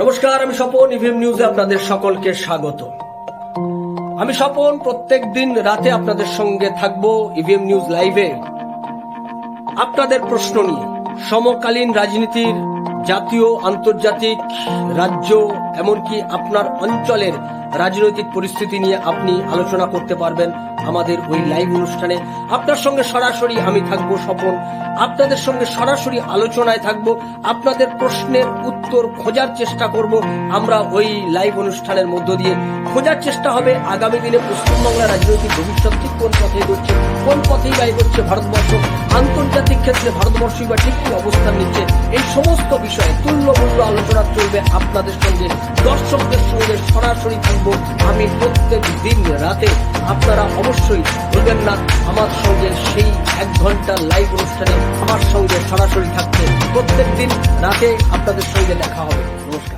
নমস্কার, আমি স্বপন ইভিএম নিউজে আপনাদের সকলকে স্বাগত। আমি স্বপন প্রত্যেক দিন রাতে আপনাদের সঙ্গে থাকব ইভিএম নিউজ লাইভে আপনাদের প্রশ্ন নিয়ে, সমকালীন রাজনীতির জাতীয়, আন্তর্জাতিক, রাজ্য, এমনকি আপনার অঞ্চলের রাজনৈতিক পরিস্থিতি নিয়ে আপনি আলোচনা করতে পারবেন আমাদের ওই লাইভ অনুষ্ঠানে। আপনার সঙ্গে সরাসরি আমি থাকব স্বপন। আপনাদের সঙ্গে সরাসরি আলোচনায় থাকব। আপনাদের প্রশ্নের উত্তর খোঁজার চেষ্টা করব। আমরা ওই লাইভ অনুষ্ঠানের মধ্য দিয়ে। খোঁজার চেষ্টা হবে আগামী দিনে পশ্চিমবাংলার রাজনৈতিক ভবিষ্যৎ ঠিক কোন পথে এগোচ্ছে কোন পথেই বা এগোচ্ছে ভারতবর্ষ? আন্তর্জাতিক ক্ষেত্রে ভারতবর্ষই বা ঠিক কি অবস্থান নিচ্ছে? এই সমস্ত বিষয়ে তুল্যমূল্য আলোচনা চলবে আপনাদের সঙ্গে। দর্শকদের সঙ্গে সরাসরি থাকব আমি প্রত্যেক দিন রাতে। আপনারা অবশ্যই ভুলবেন না, আমার সঙ্গে সেই এক ঘণ্টা লাইভ অনুষ্ঠানে আমার সঙ্গে সরাসরি থাকতে প্রত্যেক দিন রাতে আপনাদের সঙ্গে দেখা হবে। নমস্কার।